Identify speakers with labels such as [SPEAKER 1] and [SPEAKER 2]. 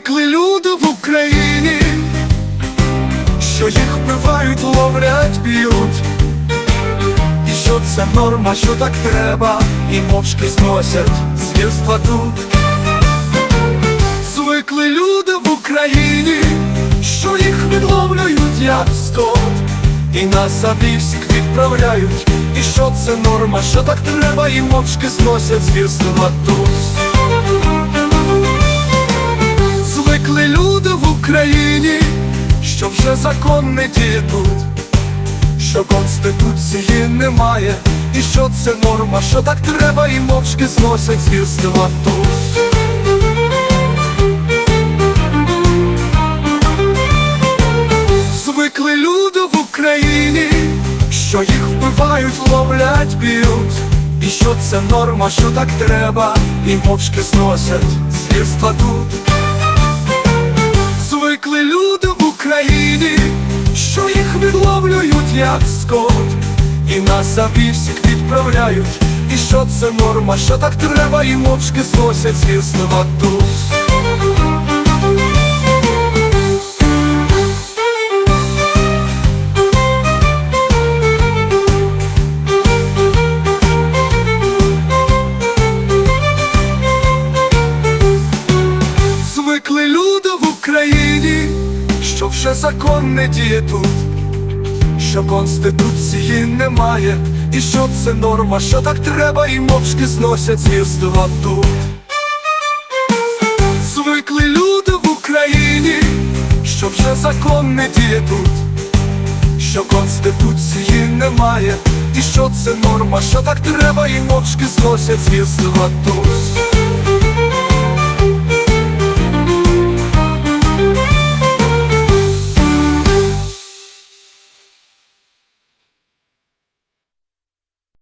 [SPEAKER 1] Звикли люди в Україні, що їх вбивають, ловлять, б'ють. І що це норма, що так треба, і мовчки зносять звірства тут. Звикли люди в Україні, що їх відловлюють, як скот, і нас забівських відправляють. І що це норма, що так треба, і мовчки зносять звірства тут. Вже закон не діє тут, що конституції немає, і що це норма, що так треба, і мовчки зносять звірства тут. Звикли люди в Україні, що їх вбивають, ловлять, б'ють, і що це норма, що так треба, і мовчки зносять звірства тут. Як скот, і нас завівсіх відправляють, і що це норма, що так треба, і мовчки зносять звірства тут. Звикли люди в Україні, що вже закон не діє тут, що конституції немає, і що це норма, що так треба, і мовчки зносять звірства тут. Звикли люди в Україні, що вже закон не діє тут, що конституції немає, і що це норма, що так треба, і мовчки зносять звірства тут.